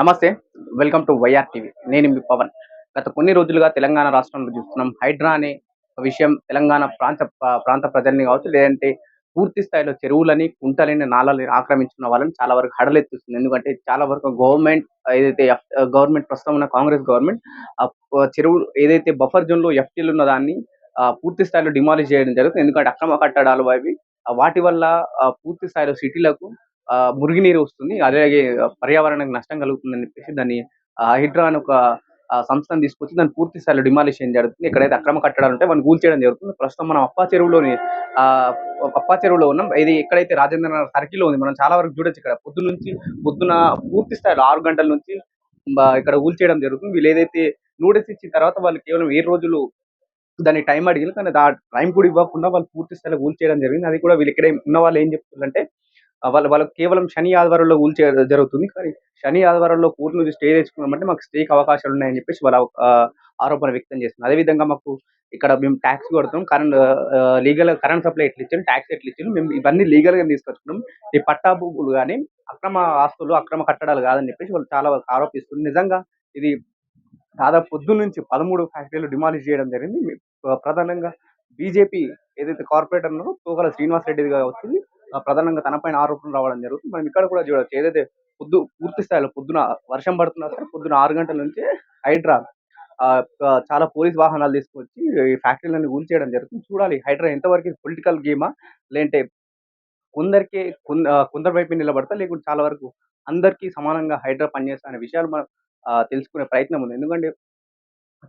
నమస్తే welcome to YR TV. నేను మీ పవన్. గత కొన్ని రోజులుగా తెలంగాణ రాష్ట్రంలో చూస్తున్నాం. హైడ్రా అనే విషయం తెలంగాణ ప్రాంత ప్రాంత ప్రజల్ని కావచ్చు లేదంటే పూర్తి స్థాయిలో చెరువులని కుంటలని నాళాలని ఆక్రమించుకున్న వాళ్ళని చాలా వరకు హడలెత్తుస్తుంది. ఎందుకంటే చాలా వరకు గవర్నమెంట్ ఏదైతే గవర్నమెంట్ ప్రస్తుతం ఉన్న కాంగ్రెస్ గవర్నమెంట్ చెరువు ఏదైతే బఫర్ జోన్లో ఎఫ్టీలు ఉన్న దాన్ని పూర్తి స్థాయిలో డిమాలిష్ చేయడం జరుగుతుంది. ఎందుకంటే అక్రమ కట్టడాలు అవి వాటి వల్ల పూర్తి స్థాయిలో సిటీలకు మురుగునీరు వస్తుంది. అలాగే పర్యావరణానికి నష్టం కలుగుతుందని చెప్పేసి దాన్ని హైడ్రా అని ఒక సంస్థను తీసుకొచ్చి దాన్ని పూర్తి స్థాయిలో డిమాలిష్ చేయడం జరుగుతుంది. ఎక్కడైతే అక్రమ కట్టడాలు ఉంటే మనం కూల్చేయడం జరుగుతుంది. ప్రస్తుతం మనం అప్పా చెరువులోని ఆ అప్పా చెరువులో ఉన్నాం. ఇది ఎక్కడైతే రాజేంద్ర నగర్ సర్కిల్ ఉంది మనం చాలా వరకు చూడొచ్చు ఇక్కడ. పొద్దున్న నుంచి పొద్దున పూర్తి స్థాయిలో ఆరు గంటల నుంచి ఇక్కడ ఇక్కడ కూల్చేయడం జరుగుతుంది. వీళ్ళు ఏదైతే నూడిల్స్ ఇచ్చిన తర్వాత వాళ్ళు కేవలం ఏ రోజులు దాన్ని టైం అడిగిన కానీ ఆ టైం కూడా ఇవ్వకుండా వాళ్ళు పూర్తి స్థాయిలో కూల్ చేయడం జరిగింది. అది కూడా వీళ్ళు ఇక్కడ ఉన్న వాళ్ళు ఏం చెప్తుందంటే వాళ్ళు వాళ్ళకి కేవలం శని ఆదివారంలో కూల్చే జరుగుతుంది. కానీ శని ఆదివారంలో కూర్లు నుంచి స్టే తెచ్చుకున్నామంటే మాకు స్టేకి అవకాశాలు ఉన్నాయని చెప్పేసి వాళ్ళ ఆరోపణ వ్యక్తం చేస్తున్నారు. అదేవిధంగా మాకు ఇక్కడ మేము ట్యాక్స్ కొడతాం కరెంట్ లీగల్ కరెంట్ సప్లై ఎట్లా ఇచ్చాం ట్యాక్స్ ఎట్లా ఇచ్చాం మేము ఇవన్నీ లీగల్గా తీసుకొచ్చుకున్నాం. ఈ పట్టా భూములు కానీ అక్రమ ఆస్తులు అక్రమ కట్టడాలు కాదని చెప్పేసి వాళ్ళు చాలా వరకు ఆరోపిస్తుంది నిజంగా ఇది దాదాపు పొద్దున్న నుంచి పదమూడు ఫ్యాక్టరీలు డిమాలిష్ చేయడం జరిగింది. మీ- ప్రధానంగా బీజేపీ ఏదైతే కార్పొరేటర్ ఉన్నారో తోగల శ్రీనివాస్ రెడ్డి వచ్చింది. ప్రధానంగా తనపైన ఆరోపణలు రావడం జరుగుతుంది. మనం ఇక్కడ కూడా చూడవచ్చు ఏదైతే పొద్దు పూర్తి స్థాయిలో పొద్దున వర్షం పడుతున్నా సరే పొద్దున ఆరు గంటల నుంచి హైడ్రా చాలా పోలీస్ వాహనాలు తీసుకొచ్చి ఈ ఫ్యాక్టరీలను కూల్చేయడం జరుగుతుంది. చూడాలి హైడ్రా ఎంతవరకు పొలిటికల్ గేమా? లేదంటే కొందరికి కొందరి వైపు నిలబడతా లేకుంటే చాలా వరకు అందరికీ సమానంగా హైడ్రా పనిచేస్తా అనే విషయాలు మనం తెలుసుకునే ప్రయత్నం ఉంది. ఎందుకంటే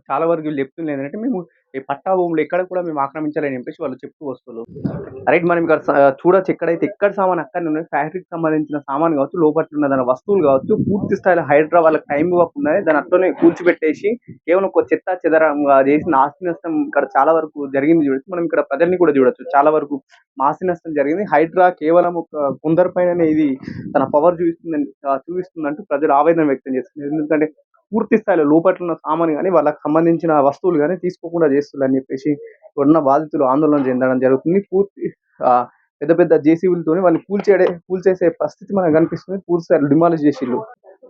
చాలా వరకు వీళ్ళు చెప్తుంది ఏంటంటే మేము ఈ పట్టా భూములు ఎక్కడ కూడా మేము ఆక్రమించాలని చెప్పేసి వాళ్ళు చెప్తూ వస్తున్నారు రైట్ మనం ఇక్కడ చూడొచ్చు ఎక్కడైతే ఎక్కడ సామాన్ అక్కడ ఉన్నాయి ఫ్యాక్టరీకి సంబంధించిన సామాన్ కావచ్చు లోపల ఉన్న దాని వస్తువులు కావచ్చు పూర్తి స్థాయిలో హైడ్రా వాళ్ళకి టైం ఇవ్వకుండా దాని అట్లనే కూల్చిపెట్టేసి కేవలం ఒక చెత్త చెదరంగా చేసిన ఆస్తి నష్టం ఇక్కడ చాలా వరకు జరిగింది చూడొచ్చు. మనం ఇక్కడ ప్రజల్ని కూడా చూడొచ్చు. చాలా వరకు ఆస్తి నష్టం జరిగింది. హైడ్రా కేవలం ఒక కొందరి పైన ఇది తన పవర్ చూపిస్తుందని చూపిస్తుందంటూ ప్రజలు ఆవేదన వ్యక్తం చేస్తున్నారు. ఎందుకంటే పూర్తి స్థాయిలో లోపట్ల ఉన్న సామాన్ కానీ వాళ్ళకి సంబంధించిన వస్తువులు కానీ తీసుకోకుండా చేస్తుందని చెప్పేసి ఉన్న బాధితులు ఆందోళన చెందడం జరుగుతుంది. పూర్తి ఆ, పెద్ద పెద్ద జేసీబీలతోనే వాళ్ళు కూల్చేడే కూల్చేసే పరిస్థితి మనకు కనిపిస్తుంది. పూర్తి స్థాయిలో డిమాలిష్ చేసిళ్ళు.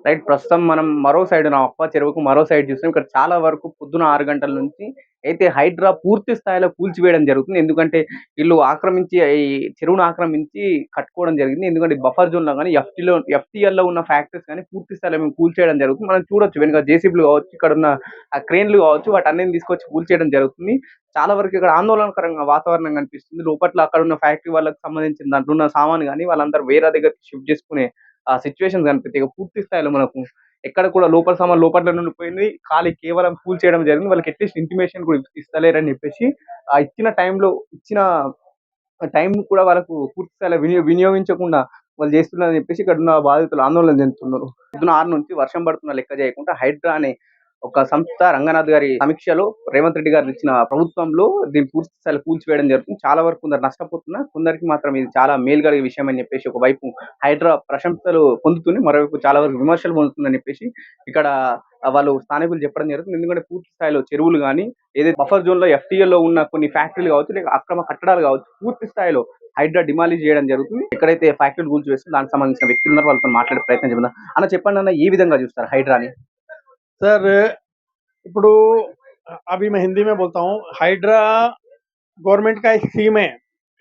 రైట్ ప్రస్తుతం మనం మరో సైడ్ నా అప్ప చెరువుకు మరో సైడ్ చూసినాం ఇక్కడ చాలా వరకు పొద్దున ఆరు గంటల నుంచి అయితే హైడ్రా పూర్తి స్థాయిలో కూల్చివేయడం జరుగుతుంది. ఎందుకంటే వీళ్ళు ఆక్రమించి ఈ చెరువును ఆక్రమించి కట్టుకోవడం జరిగింది. ఎందుకంటే బఫర్ జోన్లో కానీ ఎఫ్టీలో ఎఫ్టీఎల్లో ఉన్న ఫ్యాక్టరీస్ కానీ పూర్తి స్థాయిలో మేము కూల్చేయడం జరుగుతుంది. మనం చూడొచ్చు వెనుక జేసీబీలు కావచ్చు ఇక్కడ ఉన్న ఆ క్రేన్లు కావచ్చు వాటి అన్ని తీసుకొచ్చి కూల్చేయడం జరుగుతుంది. చాలా వరకు ఇక్కడ ఆందోళనకరంగా వాతావరణం కనిపిస్తుంది. లోపల అక్కడ ఉన్న ఫ్యాక్టరీ వాళ్ళకి సంబంధించిన దాంట్లో ఉన్న సామాన్ కానీ వాళ్ళందరూ వేరే దగ్గరికి షిఫ్ట్ చేసుకునే ఆ సిచ్యువేషన్ కనిపిస్తాయి ఇక పూర్తి స్థాయిలో మనకు ఎక్కడ కూడా లోపల సామాన్ లోపల నుండి పోయింది ఖాళీ కేవలం కూల్ చేయడం జరిగింది. వాళ్ళకి అట్లీస్ట్ ఇంటిమేషన్ కూడా ఇస్తలేరని చెప్పేసి ఆ ఇచ్చిన టైంలో ఇచ్చిన టైం కూడా వాళ్ళకు పూర్తి స్థాయిలో వినియో వినియోగించకుండా వాళ్ళు చేస్తున్నారని చెప్పేసి ఇక్కడ ఉన్న బాధితులు ఆందోళన చెందుతున్నారు. పొద్దున ఆరు నుంచి వర్షం పడుతున్న లెక్క చేయకుండా హైడ్రా అనే ఒక సంస్థ రంగనాథ్ గారి సమీక్షలో రేవంత్ రెడ్డి గారు ఇచ్చిన ప్రభుత్వంలో దీన్ని పూర్తి స్థాయిలో కూల్చివేయడం జరుగుతుంది. చాలా వరకు కొందరు నష్టపోతున్నా కొందరికి మాత్రం ఇది చాలా మేలు కలిగే విషయం అని చెప్పేసి ఒకవైపు హైడ్రా ప్రశంసలు పొందుతుంది మరోవైపు చాలా వరకు విమర్శలు పొందుతుందని చెప్పేసి ఇక్కడ వాళ్ళు స్థానికులు చెప్పడం జరుగుతుంది. ఎందుకంటే పూర్తి స్థాయిలో చెరువులు కానీ ఏదైతే బఫర్ జోన్లో FTL ఉన్న కొన్ని ఫ్యాక్టరీలు కావచ్చు లేక అక్రమ కట్టడాలు కావచ్చు పూర్తి స్థాయిలో హైడ్రా డిమాలిజ్ చేయడం జరుగుతుంది. ఎక్కడైతే ఫ్యాక్టరీలు కూల్చి దానికి సంబంధించిన వ్యక్తులు ఉన్నారు వాళ్ళతో మాట్లాడే ప్రయత్నం చేద్దాం. అన్న చెప్పండి అన్న ఏ విధంగా చూస్తారు హైడ్రాని? सर ఇప్పుడు अभी मैं हिंदी में बोलता हूँ हाइड्रा गवर्नमेंट का एक स्कीम है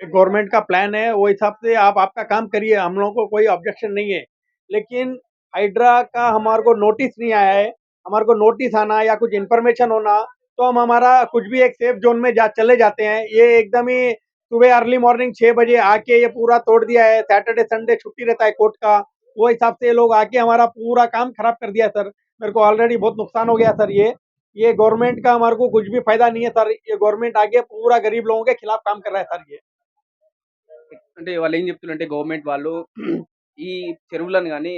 गवर्नमेंट का प्लान है वो हिसाब से आप आपका काम करिए हम लोगों को कोई ऑब्जेक्शन नहीं है लेकिन हाइड्रा का हमारे को नोटिस नहीं आया है हमारे को नोटिस आना या कुछ इन्फॉर्मेशन होना तो हम हमारा कुछ भी एक सेफ जोन में जा चले जाते हैं ये एकदम ही सुबह अर्ली मॉर्निंग छः बजे आके ये पूरा तोड़ दिया है सैटरडे संडे छुट्टी रहता है कोर्ट का वो हिसाब से ये लोग आके हमारा पूरा काम खराब कर दिया सर मेरे को ऑलरेडी बहुत नुकसान हो गया सर ये ये गवर्नमेंट का हमारे को कुछ भी फायदा नहीं है सर ये गवर्नमेंट आगे पूरा गरीब लोगों के खिलाफ काम कर रहा है सर ये అంటే వాళ్ళు ఏం చెప్తున్నారంటే గవర్నమెంట్ వాళ్ళు ఈ చెరువులను కానీ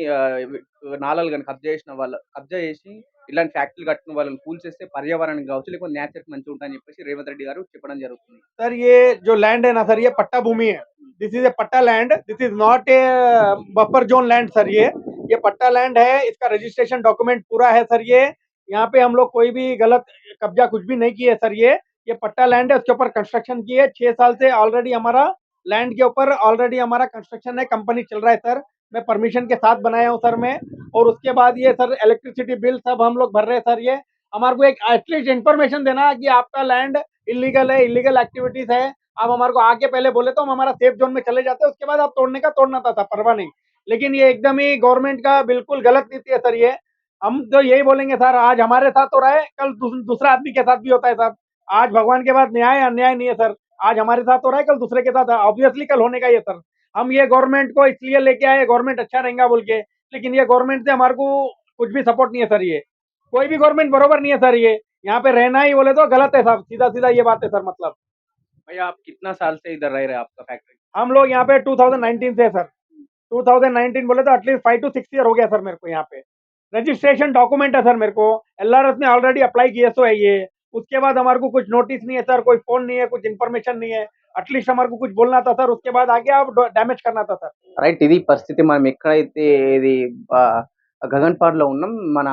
నాళాలు కానీ కబ్జా చేసిన వాళ్ళు కబ్జా చేసి ఇలాంటి ఫ్యాక్టరీలు కట్టిన వాళ్ళని కూల్చేస్తే పర్యావరణానికి కావచ్చు లేకపోతే నేచర్ మంచిగా ఉంటాయని చెప్పేసి రేవంత్ రెడ్డి గారు చెప్పడం జరుగుతుంది सर ये जो लैंड है ना सर ये पट्टा भूमि है this is a patta land this is not a buffer zone land sir ये पट्टा लैंड है इसका रजिस्ट्रेशन डॉक्यूमेंट पूरा है सर ये। यहाँ पे हम लोग कोई भी गलत कब्जा कुछ भी नहीं किए सर ये। ये पट्टा लैंड है उसके ऊपर कंस्ट्रक्शन की है। छह साल से ऑलरेडी हमारा लैंड के ऊपर ऑलरेडी हमारा कंस्ट्रक्शन है कंपनी चल रहा है सर मैं परमिशन के साथ बनाया हूँ सर मैं। और उसके बाद ये सर इलेक्ट्रिसिटी बिल सब हम लोग भर रहे हैं सर ये। हमारे को एक एटलीस्ट इन्फॉर्मेशन देना कि आपका लैंड इलीगल है इलीगल एक्टिविटीज़ है। आप हमारे को आके पहले बोले तो हम हमारा सेफ़ जोन में चले जाते हैं उसके बाद आप तोड़ने का तोड़ना था, परवाह नहीं। लेकिन ये एकदम ही गवर्नमेंट का बिल्कुल गलत नीति है सर ये। हम तो यही बोलेंगे सर आज हमारे साथ हो रहा है कल दूसरा आदमी के साथ भी होता है सर। आज भगवान के बाद न्याय अन्याय नहीं है सर। आज हमारे साथ हो रहा है कल दूसरे के साथ ऑब्वियसली कल होने का ये सर। हम ये गवर्नमेंट को इसलिए लेके आए गवर्नमेंट अच्छा रहेगा बोल के लेकिन ये गवर्नमेंट से हमारे को कुछ भी सपोर्ट नहीं है सर ये। कोई भी गवर्नमेंट बरोबर नहीं है सर ये। यहाँ पे रहना ही बोले तो गलत है साहब सीधा सीधा ये बात है सर मतलब। भैया आप कितना साल से इधर रह रहे हैं आपका फैक्ट्री हम लोग यहाँ पे 2019 से है सर। 2019 बोले तो at least five to six year हो गया सर मेरे को यहाँ पे रजिस्ट्रेशन डॉक्यूमेंट है सर मेरे को एल में ऑलरेडी अप्लाई किया सो है ये उसके बाद हमारे को कुछ नोटिस नहीं है सर कोई फोन नहीं है कुछ इन्फॉर्मेशन नहीं है एटलीस्ट हमारे को कुछ बोलना था सर उसके बाद आगे आप डैमेज करना था सर రైట్ ఇది పరిస్థితి మనం ఎక్కడైతే ఇది ఆ, గగన్పాడ్లో ఉన్నాం మన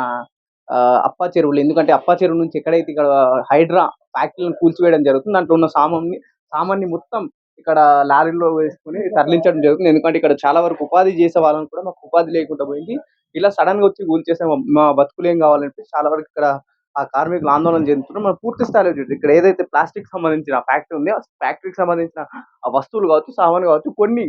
ఆ, అప్పా చెరువులు ఎందుకంటే అప్పా చెరువు నుంచి ఎక్కడైతే ఇక్కడ హైడ్రా ఫ్యాక్టరీలను కూల్చివేయడం జరుగుతుంది దాంట్లో ఉన్న సామాన్ని సామాన్ని మొత్తం ఇక్కడ లారీలో వేసుకుని తరలించడం జరుగుతుంది. ఎందుకంటే ఇక్కడ చాలా వరకు ఉపాధి చేసే వాళ్ళని కూడా మాకు ఉపాధి లేకుండా పోయింది. ఇలా సడన్గా వచ్చి కూల్చేసే మా- మా బతుకులు ఏం కావాలంటే చాలా వరకు ఇక్కడ ఆ కార్మికులు ఆందోళన చెందుతున్నారు. మనం పూర్తి స్థాయిలో చూడండి ఇక్కడ ఏదైతే ప్లాస్టిక్ సంబంధించిన ఫ్యాక్టరీ ఉంది ఆ ఫ్యాక్టరీకి సంబంధించిన వస్తువులు కావచ్చు సామాన్లు కావచ్చు కొన్ని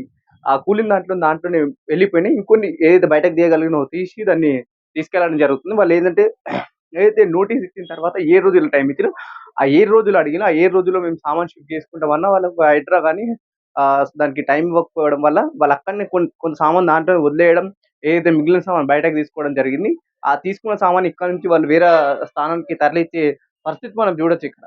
ఆ కూలిన దాంట్లో దాంట్లోనే వెళ్ళిపోయినాయి. ఇంకొన్ని ఏదైతే బయటకు తీయగలిగినో తీసి దాన్ని తీసుకెళ్ళడం జరుగుతుంది. వాళ్ళు ఏంటంటే ఏదైతే నోటీస్ ఇచ్చిన తర్వాత ఏ రోజులు టైం ఇచ్చిన ఆ ఏ రోజులు అడిగినా ఆ ఏ రోజుల్లో మేము సామాన్ షిఫ్ట్ చేసుకుంటామన్నా వాళ్ళకు హైడ్రా కానీ దానికి టైం ఇవ్వకపోవడం వల్ల వాళ్ళు అక్కడనే కొన్ని కొంత సామాన్ దాంట్లో వదిలేయడం ఏదైతే మిగిలిన సామాన్ బయటకు తీసుకోవడం జరిగింది ఆ తీసుకున్న సామాన్ ఇక్కడ నుంచి వాళ్ళు వేరే స్థానానికి తరలిచ్చే పరిస్థితి మనం చూడొచ్చు ఇక్కడ.